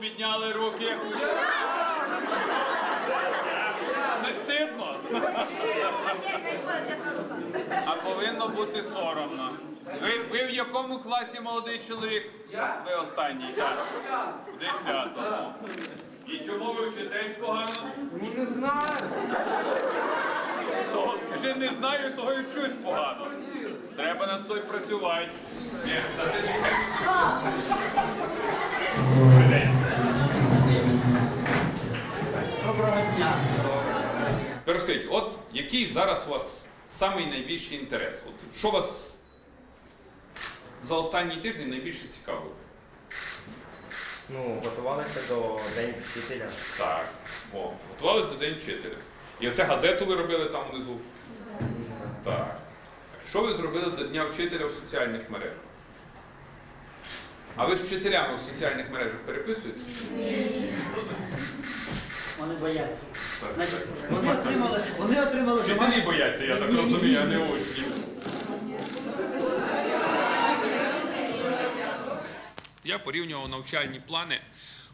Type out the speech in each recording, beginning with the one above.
підняли руки. Не стидно. А повинно бути соромно. Ви, ви в якому класі молодий чоловік? Ви останній, так. В десятому. І чому ви вчитесь погано? Ну не знаю. Кажи, не знаю, того і вчусь погано. Треба над собою працювати. Ні, та ти чекай. Доброго дня. Тепер скажіть, от який зараз у вас самий найбільший інтерес? От що вас за останній тиждень найбільше цікавило? Ну, готувалися до День вчителя. Так. О, готувалися до День вчителя. І оце газету ви робили там внизу? Так. Що ви зробили до Дня вчителя в соціальних мережах? А ви з вчителями в соціальних мережах переписуєтесь? Вони бояться. Так, Значить, так. вони отримали, вони отримали Вчителі домашні. бояться, я так розумію, а не учні. Я порівнював навчальні плани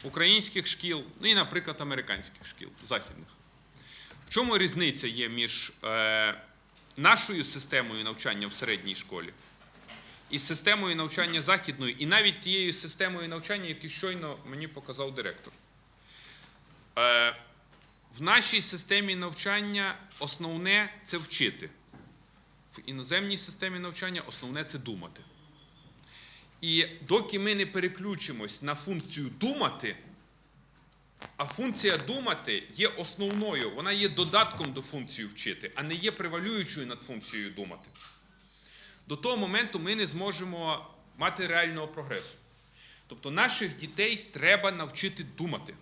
українських шкіл, ну і, наприклад, американських шкіл західних. В чому різниця є між е, нашою системою навчання в середній школі і системою навчання західною, і навіть тією системою навчання, яку щойно мені показав директор? Е, в нашій системі навчання основне це вчити. В іноземній системі навчання основне це думати. І доки ми не переключимось на функцію думати, а функція думати є основною, вона є додатком до функції вчити, а не є превалюючою над функцією думати. До того моменту ми не зможемо мати реального прогресу. Тобто наших дітей треба навчити думати.